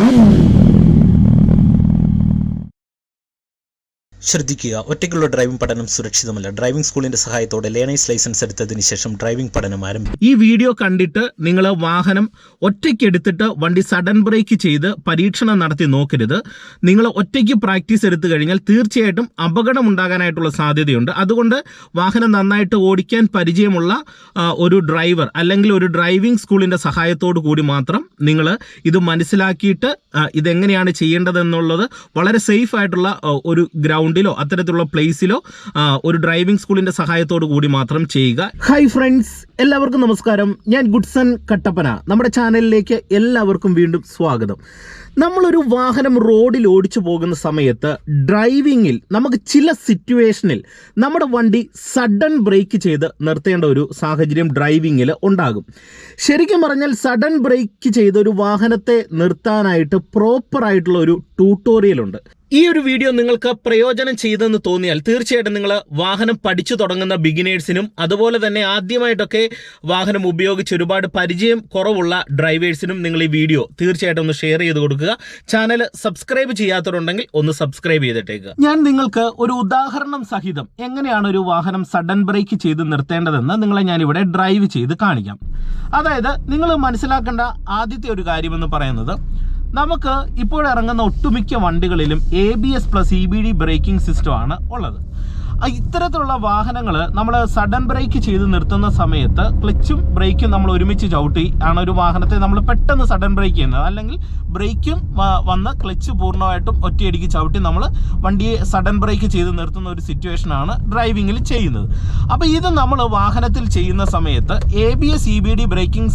Woo! ശ്രദ്ധിക്കുക. ഒറ്റയ്ക്കുള്ള driving പഠനം സുരക്ഷിതമല്ല. ഡ്രൈവിംഗ് സ്കൂളിന്റെ സഹായത്തോടെ ലേണേഴ്സ് ലൈസൻസ് എടുത്തതിന് ശേഷം ഡ്രൈവിംഗ് പഠനം ആരംഭിക്കും ഈ വീഡിയോ കണ്ടിട്ട് നിങ്ങൾ വാഹനം ഒറ്റയ്ക്ക് എടുത്തിട്ട് വണ്ടി സഡൻ ബ്രേക്ക് ചെയ്ത് പരീക്ഷണം നടത്തി നോക്കരുത്. നിങ്ങൾ ഒറ്റയ്ക്ക് പ്രാക്ടീസ് എടുത്തു കഴിഞ്ഞാൽ തീർച്ചയായിട്ടും അപകടം ഉണ്ടാകാനായിട്ടുള്ള സാധ്യതയുണ്ട്. അതുകൊണ്ട് വാഹനം നന്നായിട്ട് ഓടിക്കാൻ പരിചയമുള്ള ഒരു ഡ്രൈവർ അല്ലെങ്കിൽ ഒരു ഡ്രൈവിംഗ് സ്കൂളിന്റെ സഹായത്തോടു കൂടി മാത്രം നിങ്ങൾ ഇത് മനസ്സിലാക്കിയിട്ട് ഇതെങ്ങനെയാണ് ചെയ്യേണ്ടതെന്നുള്ളത് വളരെ സേഫ് ആയിട്ടുള്ള ഒരു ഒരു ഗ്രൗണ്ടിലോ അത്തരത്തിലുള്ള പ്ലേസിലോ ഒരു ഡ്രൈവിംഗ് സ്കൂളിന്റെ സഹായത്തോടു കൂടി മാത്രം ചെയ്യുക. ഹായ് ഫ്രണ്ട്സ് എല്ലാവർക്കും നമസ്കാരം. ഞാൻ ഗുഡ്സൺ കട്ടപ്പന. നമ്മുടെ ചാനലിലേക്ക് എല്ലാവർക്കും വീണ്ടും സ്വാഗതം. നമ്മളൊരു വാഹനം റോഡിൽ ഓടിച്ചു പോകുന്ന സമയത്ത് ഡ്രൈവിങ്ങിൽ നമുക്ക് ചില സിറ്റുവേഷനിൽ നമ്മുടെ വണ്ടി സഡൻ ബ്രേക്ക് ചെയ്ത് നിർത്തേണ്ട ഒരു സാഹചര്യം ഡ്രൈവിങ്ങിൽ ഉണ്ടാകും. ശരിക്കും പറഞ്ഞാൽ സഡൻ ബ്രേക്ക് ചെയ്ത് ഒരു വാഹനത്തെ നിർത്താനായിട്ട് പ്രോപ്പറായിട്ടുള്ള ഒരു ട്യൂട്ടോറിയൽ ഉണ്ട്. ഈ ഒരു വീഡിയോ നിങ്ങൾക്ക് പ്രയോജനം ചെയ്തെന്ന് തോന്നിയാൽ തീർച്ചയായിട്ടും നിങ്ങൾ വാഹനം പഠിച്ചു തുടങ്ങുന്ന ബിഗിനേഴ്സിനും അതുപോലെ തന്നെ ആദ്യമായിട്ടൊക്കെ വാഹനം ഉപയോഗിച്ച് ഒരുപാട് പരിചയം കുറവുള്ള ഡ്രൈവേഴ്സിനും നിങ്ങൾ ഈ വീഡിയോ തീർച്ചയായിട്ടും ഒന്ന് ഷെയർ ചെയ്ത് കൊടുക്കുക. ചാനൽ സബ്സ്ക്രൈബ് ചെയ്യാത്തവരുണ്ടെങ്കിൽ ഒന്ന് സബ്സ്ക്രൈബ് ചെയ്തിട്ടേക്കുക ഞാൻ നിങ്ങൾക്ക് ഒരു ഉദാഹരണം സഹിതം എങ്ങനെയാണ് ഒരു വാഹനം സഡൻ ബ്രേക്ക് ചെയ്ത് നിർത്തേണ്ടതെന്ന് നിങ്ങളെ ഞാനിവിടെ ഡ്രൈവ് ചെയ്ത് കാണിക്കാം. അതായത് നിങ്ങൾ മനസ്സിലാക്കേണ്ട ആദ്യത്തെ ഒരു കാര്യമെന്ന് പറയുന്നത് നമുക്ക് ഇപ്പോൾ ഇറങ്ങുന്ന ഒട്ടുമിക്ക വണ്ടികളിലും A B S plus E B D braking സിസ്റ്റമാണ് ഉള്ളത്. ഇത്തരത്തിലുള്ള വാഹനങ്ങൾ നമ്മൾ സഡൻ ബ്രേക്ക് ചെയ്ത് നിർത്തുന്ന സമയത്ത് ക്ലച്ചും ബ്രേക്കും നമ്മൾ ഒരുമിച്ച് ചവിട്ടി ആണ് ഒരു വാഹനത്തെ നമ്മൾ പെട്ടെന്ന് സഡൻ ബ്രേക്ക് ചെയ്യുന്നത്. അല്ലെങ്കിൽ ബ്രേക്കും വന്ന് ക്ലച്ച് പൂർണമായിട്ടും ഒറ്റയടിക്ക് ചവിട്ടി നമ്മൾ വണ്ടിയെ സഡൻ ബ്രേക്ക് ചെയ്ത് നിർത്തുന്ന ഒരു സിറ്റുവേഷനാണ് ഡ്രൈവിങ്ങിൽ ചെയ്യുന്നത്. അപ്പോൾ ഇത് നമ്മൾ വാഹനത്തിൽ ചെയ്യുന്ന സമയത്ത് A B S E B D braking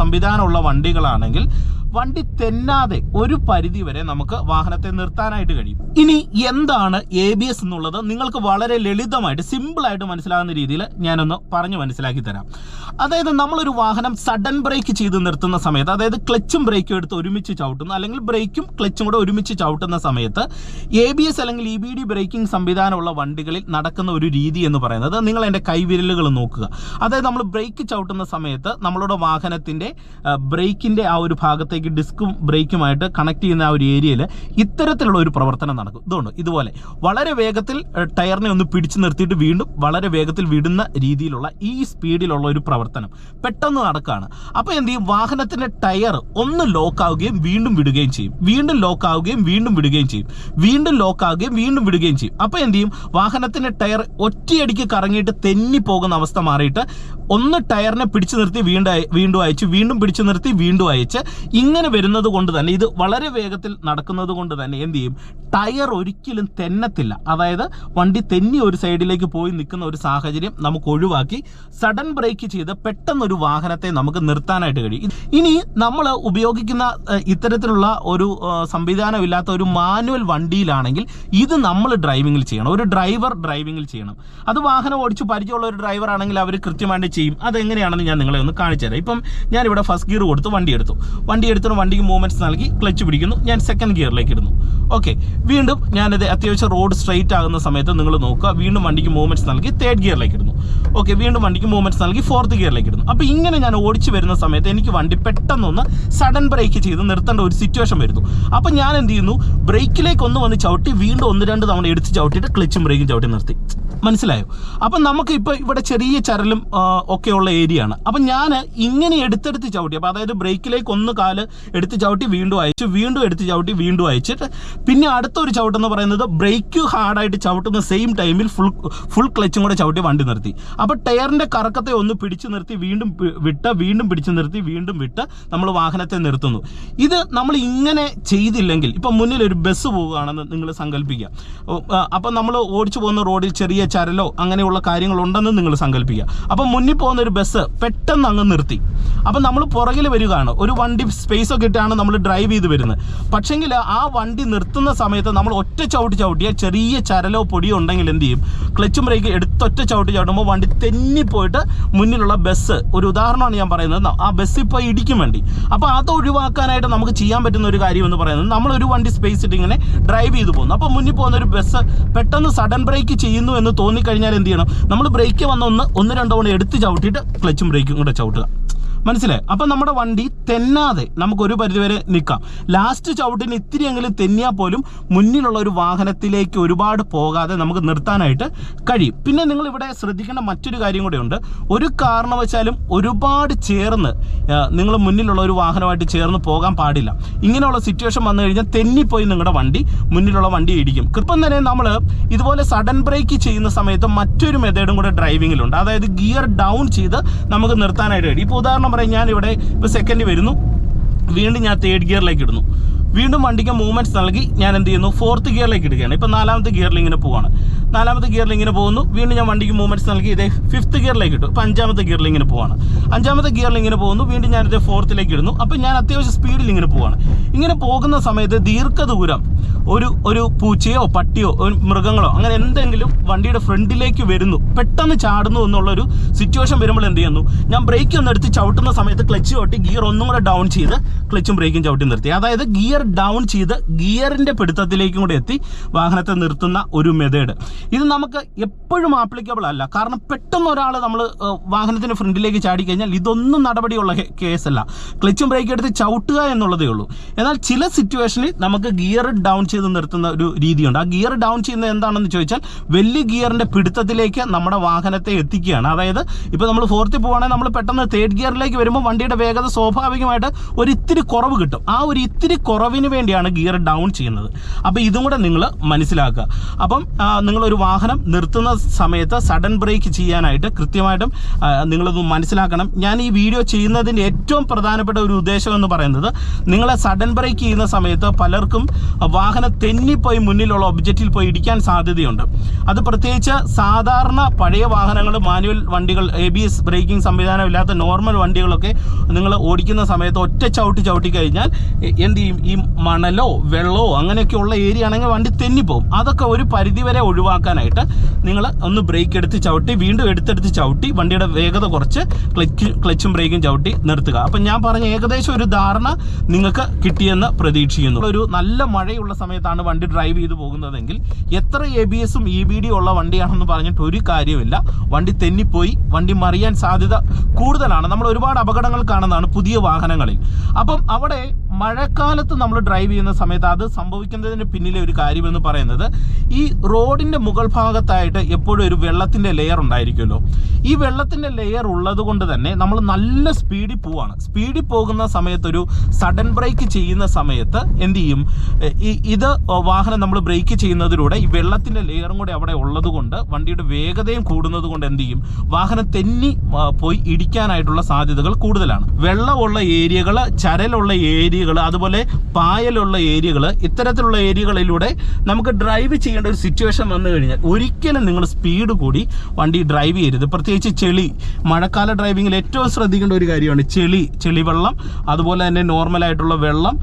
സംവിധാനമുള്ള വണ്ടികളാണെങ്കിൽ വണ്ടി തെന്നാതെ ഒരു പരിധി വരെ നമുക്ക് വാഹനത്തെ നിർത്താനായിട്ട് കഴിയും. ഇനി എന്താണ് എ ബി എസ് എന്നുള്ളത് നിങ്ങൾക്ക് വളരെ ലളിതമായിട്ട് സിമ്പിൾ ആയിട്ട് മനസ്സിലാകുന്ന രീതിയിൽ ഞാനൊന്ന് പറഞ്ഞു മനസ്സിലാക്കി തരാം. അതായത് നമ്മളൊരു വാഹനം സഡൻ ബ്രേക്ക് ചെയ്ത് നിർത്തുന്ന സമയത്ത് അതായത് ക്ലച്ചും ബ്രേക്കും എടുത്ത് ഒരുമിച്ച് ചവിട്ടുന്ന അല്ലെങ്കിൽ ബ്രേക്കും ക്ലച്ചും കൂടെ ഒരുമിച്ച് ചവിട്ടുന്ന സമയത്ത് എ ബി എസ് അല്ലെങ്കിൽ ഇ ബി ഡി ബ്രേക്കിംഗ് സംവിധാനമുള്ള വണ്ടികളിൽ നടക്കുന്ന ഒരു രീതി എന്ന് പറയുന്നത് നിങ്ങൾ എന്റെ കൈവിരലുകൾ നോക്കുക. അതായത് നമ്മൾ ബ്രേക്ക് ചവിട്ടുന്ന സമയത്ത് നമ്മളുടെ വാഹനത്തിന്റെ ബ്രേക്കിന്റെ ആ ഒരു ഭാഗത്തേക്ക് ഡിസ്കും ബ്രേക്കുമായിട്ട് കണക്ട് ചെയ്യുന്ന ആ ഒരു ഏരിയയിൽ ഇത്തരത്തിലുള്ള ഒരു പ്രവർത്തനം നടക്കും. ഇതുകൊണ്ട് ഇതുപോലെ വളരെ വേഗത്തിൽ ടയറിനെ ഒന്ന് പിടിച്ചു നിർത്തിയിട്ട് വീണ്ടും വളരെ വേഗത്തിൽ വിടുന്ന രീതിയിലുള്ള ഈ സ്പീഡിലുള്ള ഒരു പ്രവർത്തനം പെട്ടെന്ന് നടക്കുകയാണ് അപ്പോൾ എന്ത് ചെയ്യും? വാഹനത്തിന്റെ ടയർ ഒന്ന് ലോക്ക് ആവുകയും വീണ്ടും വിടുകയും ചെയ്യും. വീണ്ടും ലോക്ക് ആവുകയും വീണ്ടും വിടുകയും ചെയ്യും. വീണ്ടും ലോക്ക് ആവുകയും വീണ്ടും വിടുകയും ചെയ്യും. അപ്പോൾ എന്ത് ചെയ്യും? വാഹനത്തിന്റെ ടയർ ഒറ്റയടിക്ക് കറങ്ങിയിട്ട് തെന്നി പോകുന്ന അവസ്ഥ മാറിയിട്ട് ഒന്ന് ടയറിനെ പിടിച്ചു നിർത്തി വീണ്ടും വീണ്ടും അയച്ചു വീണ്ടും പിടിച്ചു നിർത്തി വീണ്ടും അയച്ച് ഇങ്ങനെ വരുന്നത് കൊണ്ട് തന്നെ ഇത് വളരെ വേഗത്തിൽ നടക്കുന്നത് കൊണ്ട് തന്നെ എന്ത് ചെയ്യും? ടയർ ഒരിക്കലും തെന്നത്തില്ല. അതായത് വണ്ടി തെന്നി ഒരു സൈഡിലേക്ക് പോയി നിൽക്കുന്ന ഒരു സാഹചര്യം നമുക്ക് ഒഴിവാക്കി സഡൻ ബ്രേക്ക് ചെയ്ത് പെട്ടെന്നൊരു വാഹനത്തെ നമുക്ക് നിർത്താനായിട്ട് കഴിയും. ഇനി നമ്മൾ ഉപയോഗിക്കുന്ന ഇത്തരത്തിലുള്ള ഒരു സംവിധാനമില്ലാത്ത ഒരു മാനുവൽ വണ്ടിയിലാണെങ്കിൽ ഇത് നമ്മൾ ഡ്രൈവിങ്ങിൽ ചെയ്യണം. ഒരു ഡ്രൈവർ ഡ്രൈവിങ്ങിൽ ചെയ്യണം. അത് വാഹനം ഓടിച്ച് പരിചയമുള്ള ഒരു ഡ്രൈവർ ആണെങ്കിൽ അവർ കൃത്യമായിട്ട് ചെയ്യും. അതെങ്ങനെയാണെന്ന് ഞാൻ നിങ്ങളെ ഒന്ന് കാണിച്ചു തരാം. ഇപ്പം ഞാനിവിടെ ഫസ്റ്റ് ഗിയർ കൊടുത്ത് വണ്ടി എടുത്തു. വണ്ടി എടുത്തിട്ട് വണ്ടിക്ക് മൂവ്മെന്റ്സ് നൽകി ക്ലച്ച് പിടിക്കുന്നു. ഞാൻ സെക്കൻഡ് ഗിയറിലേക്ക് ഇടുന്നു. ഓക്കെ വീണ്ടും ഞാനത് അത്യാവശ്യം റോഡ് സ്ട്രെയിറ്റ് ആകുന്ന സമയത്ത് നിങ്ങൾ നോക്കുക. വീണ്ടും വണ്ടിക്ക് മൂവ്മെന്റ്സ് നൽകി തേർഡ് ഗിയറിലേക്ക് ഇടുന്നു. ഓക്കെ വീണ്ടും വണ്ടിക്ക് മൂവ്മെന്റ്സ് നൽകി ഫോർത്ത് ഗിയറിലേക്ക് ഇടുന്നു. അപ്പോൾ ഇങ്ങനെ ഞാൻ ഓടിച്ചു വരുന്ന സമയത്ത് എനിക്ക് വണ്ടി പെട്ടെന്നൊന്ന് സഡൻ ബ്രേക്ക് ചെയ്ത് നിർത്തേണ്ട ഒരു സിറ്റുവേഷൻ വരുന്നു. അപ്പോൾ ഞാൻ എന്ത് ചെയ്യുന്നു? ബ്രേക്കിലേക്ക് ഒന്ന് വന്ന് ചവിട്ടി വീണ്ടും ഒന്ന് രണ്ട് തവണ എടുത്ത് ചവിട്ടിയിട്ട് ക്ലച്ചും ബ്രേക്കും ചവിട്ടി നിർത്തി. മനസ്സിലായോ? അപ്പം നമുക്ക് ഇപ്പോൾ ഇവിടെ ചെറിയ ചരലും ഒക്കെയുള്ള ഏരിയ ആണ്. അപ്പം ഞാൻ ഇങ്ങനെ എടുത്തെടുത്ത് ചവിട്ടി. അപ്പോൾ അതായത് ബ്രേക്കിലേക്ക് ഒന്ന് കാൽ എടുത്ത് ചവിട്ടി വീണ്ടും അയച്ചു വീണ്ടും എടുത്ത് ചവിട്ടി വീണ്ടും അയച്ചിട്ട് പിന്നെ അടുത്തൊരു ചവിട്ടെന്ന് പറയുന്നത് ബ്രേക്ക് ഹാർഡായിട്ട് ചവിട്ടുന്ന സെയിം ടൈമിൽ ഫുൾ ഫുൾ ക്ലച്ചും കൂടെ ചവിട്ടി വണ്ടി നിർത്തി. അപ്പോൾ ടയറിന്റെ കറക്കത്തെ ഒന്ന് പിടിച്ചു നിർത്തി വീണ്ടും വിട്ട് വീണ്ടും പിടിച്ചു നിർത്തി വീണ്ടും വിട്ട് നമ്മൾ വാഹനത്തെ നിർത്തുന്നു. ഇത് നമ്മൾ ഇങ്ങനെ ചെയ്തില്ലെങ്കിൽ ഇപ്പം മുന്നിൽ ഒരു ബസ് പോവുകയാണെന്ന് നിങ്ങൾ സങ്കല്പിക്കുക. അപ്പം നമ്മൾ ഓടിച്ചു പോകുന്ന റോഡിൽ ചെറിയ ചരലോ അങ്ങനെയുള്ള കാര്യങ്ങളുണ്ടെന്ന് നിങ്ങൾ സങ്കല്പിക്കുക അപ്പം മുന്നിൽ പോകുന്ന ഒരു ബസ് പെട്ടെന്ന് അങ്ങ് നിർത്തി. അപ്പം നമ്മൾ പുറകിൽ വരികയാണ്. ഒരു വണ്ടി സ്പേസ് ഒക്കെ ഇട്ടാണ് നമ്മൾ ഡ്രൈവ് ചെയ്ത് വരുന്നത്. പക്ഷെങ്കിൽ ആ വണ്ടി നിർത്തുന്ന സമയത്ത് നമ്മൾ ഒറ്റ ചവിട്ടി ചവിട്ടിയ ചെറിയ ചരലോ പൊടിയോ ഉണ്ടെങ്കിൽ എന്ത് ചെയ്യും? ക്ലച്ച് ബ്രേക്ക് എടുത്തൊറ്റ ചവിട്ടി ചവിട്ടുമ്പോൾ വണ്ടി തെന്നിപ്പോയിട്ട് മുന്നിലുള്ള ബസ് ഒരു ഉദാഹരണമാണ് ഞാൻ പറയുന്നത്. ആ ബസ് ഇപ്പോൾ ഇടിക്കും വേണ്ടി. അപ്പോൾ അത് ഒഴിവാക്കാനായിട്ട് നമുക്ക് ചെയ്യാൻ പറ്റുന്ന ഒരു കാര്യം എന്ന് പറയുന്നത് നമ്മൾ ഒരു വണ്ടി സ്പേസ് ഇട്ട് ഇങ്ങനെ ഡ്രൈവ് ചെയ്ത് പോകുന്നു. അപ്പോൾ മുന്നിൽ പോകുന്ന ഒരു ബസ് പെട്ടെന്ന് സഡൻ ബ്രേക്ക് ചെയ്യുന്നു എന്ന് തോന്നിക്കഴിഞ്ഞാൽ എന്ത് ചെയ്യണം? നമ്മൾ ബ്രേക്ക് വന്ന ഒന്ന് ഒന്ന് രണ്ടോ എടുത്ത് ചവിട്ടിയിട്ട് ക്ലച്ചും ബ്രേക്കും കൂടെ ചവിട്ടുക. മനസ്സിലായി? അപ്പം നമ്മുടെ വണ്ടി തെന്നാതെ നമുക്ക് ഒരു പരിധിവരെ നിൽക്കാം. ലാസ്റ്റ് ചവിട്ടിന് ഇത്തിരിയെങ്കിലും തെന്നിയാൽ പോലും മുന്നിലുള്ള ഒരു വാഹനത്തിലേക്ക് ഒരുപാട് പോകാതെ നമുക്ക് നിർത്താനായിട്ട് കഴിയും. പിന്നെ നിങ്ങൾ ഇവിടെ ശ്രദ്ധിക്കേണ്ട മറ്റൊരു കാര്യം കൂടെയുണ്ട് ഒരു കാരണവശാലും ഒരുപാട് ചേർന്ന് നിങ്ങൾ മുന്നിലുള്ള ഒരു വാഹനമായിട്ട് ചേർന്ന് പോകാൻ പാടില്ല. ഇങ്ങനെയുള്ള സിറ്റുവേഷൻ വന്നു കഴിഞ്ഞാൽ തെന്നിപ്പോയി നിങ്ങളുടെ വണ്ടി മുന്നിലുള്ള വണ്ടി ഇടിക്കും. കൃപ്പം തന്നെ നമ്മൾ ഇതുപോലെ സഡൻ ബ്രേക്ക് ചെയ്യുന്ന സമയത്ത് മറ്റൊരു മെത്തേഡും കൂടെ ഡ്രൈവിങ്ങിലുണ്ട് അതായത് ഗിയർ ഡൗൺ ചെയ്ത് നമുക്ക് നിർത്താനായിട്ട് കഴിയും. ഇപ്പോൾ ഉദാഹരണം പറയാം ഞാൻ ഇവിടെ ഇപ്പോൾ സെക്കൻഡ് വരുന്നു. വീണ്ടും ഞാൻ തേർഡ് ഗിയറിലേക്ക് ഇടുന്നു. വീണ്ടും വണ്ടിക്ക് മൂവ്മെന്റ്സ് നൽകി ഞാൻ എന്ത് ചെയ്യുന്നു? ഫോർത്ത് ഗിയറിലേക്ക് ഇടുകയാണ്. ഇപ്പോൾ നാലാമത്തെ ഗിയറിൽ ഇങ്ങനെ പോവാണ്. നാലാമത്തെ ഗിയറിൽ ഇങ്ങനെ പോകുന്നു. വീണ്ടും ഞാൻ വണ്ടിക്ക് മൂവ്മെന്റ്സ് നൽകി. ഇതേ ഫിഫ്ത്ത് ഗിയറിലേക്ക് ഇട്ടു. അപ്പോൾ അഞ്ചാമത്തെ ഗിയറിൽ ഇങ്ങനെ പോവാണ്. അഞ്ചാമത്തെ ഗിയറിൽ ഇങ്ങനെ പോകുന്നു. വീണ്ടും ഞാൻ ഇതേ ഫോർത്തിലേക്ക് ഇടുന്നു. അപ്പം ഞാൻ അത്യാവശ്യം സ്പീഡിൽ ഇങ്ങനെ പോവാണ്. ഇങ്ങനെ പോകുന്ന സമയത്ത് ദീർഘദൂരം ഒരു ഒരു പൂച്ചയോ പട്ടിയോ ഒരു മൃഗങ്ങളോ അങ്ങനെ എന്തെങ്കിലും വണ്ടിയുടെ ഫ്രണ്ടിലേക്ക് വരുന്നു. പെട്ടെന്ന് ചാടുന്നു എന്നുള്ളൊരു സിറ്റുവേഷൻ വരുമ്പോൾ എന്ത് ചെയ്യുന്നു? ഞാൻ ബ്രേക്ക് ഒന്ന് എടുത്ത് ചവിട്ടുന്ന സമയത്ത് ക്ലച്ച് ചവിട്ടി ഗിയർ ഒന്നും കൂടെ ഡൗൺ ചെയ്ത് ക്ലച്ചും ബ്രേക്കും ചവിട്ടി നിർത്തി. അതായത് ഗിയർ ഡൗൺ ചെയ്ത് ഗിയറിന്റെ പിടുത്തത്തിലേക്കും കൂടെ എത്തി വാഹനത്തെ നിർത്തുന്ന ഒരു മെത്തേഡ് ഇത് നമുക്ക് എപ്പോഴും ആപ്ലിക്കബിൾ അല്ല. കാരണം പെട്ടെന്ന് ഒരാൾ നമ്മൾ വാഹനത്തിന്റെ ഫ്രണ്ടിലേക്ക് ചാടിക്കഴിഞ്ഞാൽ ഇതൊന്നും നടപടിയുള്ള കേസല്ല. ക്ലച്ചും ബ്രേക്ക് എടുത്ത് ചവിട്ടുക എന്നുള്ളതേ ഉള്ളൂ. എന്നാൽ ചില സിറ്റുവേഷനിൽ നമുക്ക് ഗിയർ ഡൗൺ ചെയ്ത് നിർത്തുന്ന ഒരു രീതിയുണ്ട്. ആ ഗിയർ ഡൗൺ ചെയ്യുന്നത് എന്താണെന്ന് ചോദിച്ചാൽ വലിയ ഗിയറിന്റെ പിടുത്തത്തിലേക്ക് നമ്മുടെ വാഹനത്തെ എത്തിക്കുകയാണ്. അതായത് ഇപ്പോൾ നമ്മൾ ഫോർത്തിൽ പോവുകയാണെങ്കിൽ നമ്മൾ പെട്ടെന്ന് തേർഡ് ഗിയറിലേക്ക് വരുമ്പോൾ വണ്ടിയുടെ വേഗത സ്വാഭാവികമായിട്ട് ഒരു ഇത്തിരി കുറവ് കിട്ടും. ആ ഒരു ഇത്തിരി കുറവിന് വേണ്ടിയാണ് ഗിയർ ഡൗൺ ചെയ്യുന്നത്. അപ്പോൾ ഇതും കൂടെ നിങ്ങൾ മനസ്സിലാക്കുക. അപ്പം ആ, നിങ്ങളൊരു വാഹനം നിർത്തുന്ന സമയത്ത് സഡൻ ബ്രേക്ക് ചെയ്യാനായിട്ട് കൃത്യമായിട്ടും നിങ്ങളത് മനസ്സിലാക്കണം. ഞാൻ ഈ വീഡിയോ ചെയ്യുന്നതിന്റെ ഏറ്റവും പ്രധാനപ്പെട്ട ഒരു ഉദ്ദേശം എന്ന് പറയുന്നത് നിങ്ങളെ സഡൻ ബ്രേക്ക് ചെയ്യുന്ന സമയത്ത് പലർക്കും വാഹനം തെന്നിപ്പോയി മുന്നിലുള്ള ഒബ്ജക്റ്റിൽ പോയി ഇടിക്കാൻ സാധ്യതയുണ്ട്. അത് പ്രത്യേകിച്ച് സാധാരണ പഴയ വാഹനങ്ങൾ മാനുവൽ വണ്ടികൾ എ ബി എസ് ബ്രേക്കിംഗ് സംവിധാനം ഇല്ലാത്ത നോർമൽ വണ്ടികളൊക്കെ നിങ്ങൾ ഓടിക്കുന്ന സമയത്ത് ഒറ്റ ചവിട്ടി ചവിട്ടി കഴിഞ്ഞാൽ എന്ത് ചെയ്യും? ഈ മണലോ വെള്ളമോ അങ്ങനെയൊക്കെയുള്ള ഏരിയ ആണെങ്കിൽ വണ്ടി തെന്നിപ്പോവും. അതൊക്കെ ഒരു പരിധിവരെ ഒഴിവാക്കാനായിട്ട് നിങ്ങൾ ഒന്ന് ബ്രേക്ക് എടുത്ത് ചവിട്ടി വീണ്ടും എടുത്തെടുത്ത് ചവിട്ടി വണ്ടിയുടെ വേഗത കുറച്ച് ക്ലച്ച് ക്ലച്ചും ബ്രേക്കും ചവിട്ടി നിർത്തുക. അപ്പം ഞാൻ പറഞ്ഞ ഏകദേശം ഒരു ധാരണ നിങ്ങൾക്ക് കിട്ടിയെന്ന് പ്രതീക്ഷിക്കുന്നു. ഒരു നല്ല മഴയുള്ള സമയത്താണ് വണ്ടി ഡ്രൈവ് ചെയ്ത് പോകുന്നതെങ്കിൽ എത്ര എ ബി എസും ഇ ബി ഡി ഉള്ള വണ്ടിയാണെന്ന് പറഞ്ഞിട്ട് ഒരു കാര്യമില്ല വണ്ടി തെന്നിപ്പോയി വണ്ടി മറിയാൻ സാധ്യത കൂടുതലാണ്. നമ്മൾ ഒരുപാട് അപകടങ്ങൾ കാണുന്നതാണ് പുതിയ വാഹനങ്ങളിൽ. അപ്പം അവിടെ മഴക്കാലത്ത് നമ്മൾ ഡ്രൈവ് ചെയ്യുന്ന സമയത്ത് അത് സംഭവിക്കുന്നതിന് പിന്നിലെ ഒരു കാര്യമെന്ന് പറയുന്നത് ഈ റോഡിന്റെ മുകൾ ഭാഗത്തായിട്ട് എപ്പോഴും ഒരു വെള്ളത്തിന്റെ ലെയർ ഉണ്ടായിരിക്കുമല്ലോ. ഈ വെള്ളത്തിന്റെ ലെയർ ഉള്ളത് കൊണ്ട് തന്നെ നമ്മൾ നല്ല സ്പീഡിൽ പോവാണ്. സ്പീഡിൽ പോകുന്ന സമയത്ത് ഒരു സഡൻ ബ്രേക്ക് ചെയ്യുന്ന സമയത്ത് എന്ത് ചെയ്യും? ഇത് വാഹനം നമ്മൾ ബ്രേക്ക് ചെയ്യുന്നതിലൂടെ ഈ വെള്ളത്തിന്റെ ലെയറും കൂടെ അവിടെ ഉള്ളത് കൊണ്ട് വണ്ടിയുടെ വേഗതയും കൂടുന്നത് കൊണ്ട് എന്ത് ചെയ്യും? വാഹനം തെന്നി പോയി ഇടിക്കാനായിട്ടുള്ള സാധ്യതകൾ കൂടുതലാണ്. വെള്ളമുള്ള ഏരിയകൾ ചരലുള്ള ഏരിയകൾ അതുപോലെ പായലുള്ള ഏരിയകൾ ഇത്തരത്തിലുള്ള ഏരിയകളിലൂടെ നമുക്ക് ഡ്രൈവ് ചെയ്യേണ്ട ഒരു സിറ്റുവേഷൻ വന്നു കഴിഞ്ഞാൽ ഒരിക്കലും നിങ്ങൾ സ്പീഡ് കൂടി വണ്ടി ഡ്രൈവ് ചെയ്യരുത്. പ്രത്യേകിച്ച് ചെളി. മഴക്കാല ഡ്രൈവിങ്ങിൽ ഏറ്റവും ശ്രദ്ധിക്കേണ്ട ഒരു കാര്യമാണ് ചെളി. ചെളിവെള്ളം അതുപോലെ തന്നെ നോർമലായിട്ടുള്ള വെള്ളം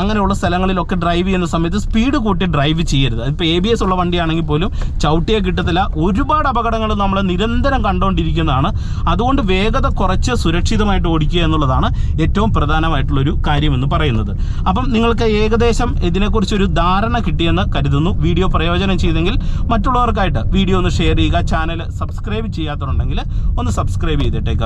അങ്ങനെയുള്ള സ്ഥലങ്ങളിലൊക്കെ ഡ്രൈവ് ചെയ്യുന്ന സമയത്ത് സ്പീഡ് കൂട്ടി ഡ്രൈവ് ചെയ്യരുത്. ഇപ്പോൾ എ ബി എസ് ഉള്ള വണ്ടിയാണെങ്കിൽ പോലും ചവിട്ടിയെ കിട്ടത്തില്ല. ഒരുപാട് അപകടങ്ങൾ നമ്മൾ നിരന്തരം കണ്ടുകൊണ്ടിരിക്കുന്നതാണ് അതുകൊണ്ട് വേഗത കുറച്ച് സുരക്ഷിതമായിട്ട് ഓടിക്കുക എന്നുള്ളതാണ് ഏറ്റവും പ്രധാനമായിട്ടുള്ളൊരു കാര്യമെന്ന് പറയുന്നത്. അപ്പം നിങ്ങൾക്ക് ഏകദേശം ഇതിനെക്കുറിച്ചൊരു ധാരണ കിട്ടിയെന്ന് കരുതുന്നു. വീഡിയോ പ്രയോജനം ചെയ്തെങ്കിൽ മറ്റുള്ളവർക്കായിട്ട് വീഡിയോ ഒന്ന് ഷെയർ ചെയ്യുക. ചാനൽ സബ്സ്ക്രൈബ് ചെയ്യാത്തതുണ്ടെങ്കിൽ ഒന്ന് സബ്സ്ക്രൈബ് ചെയ്തിട്ടേക്കുക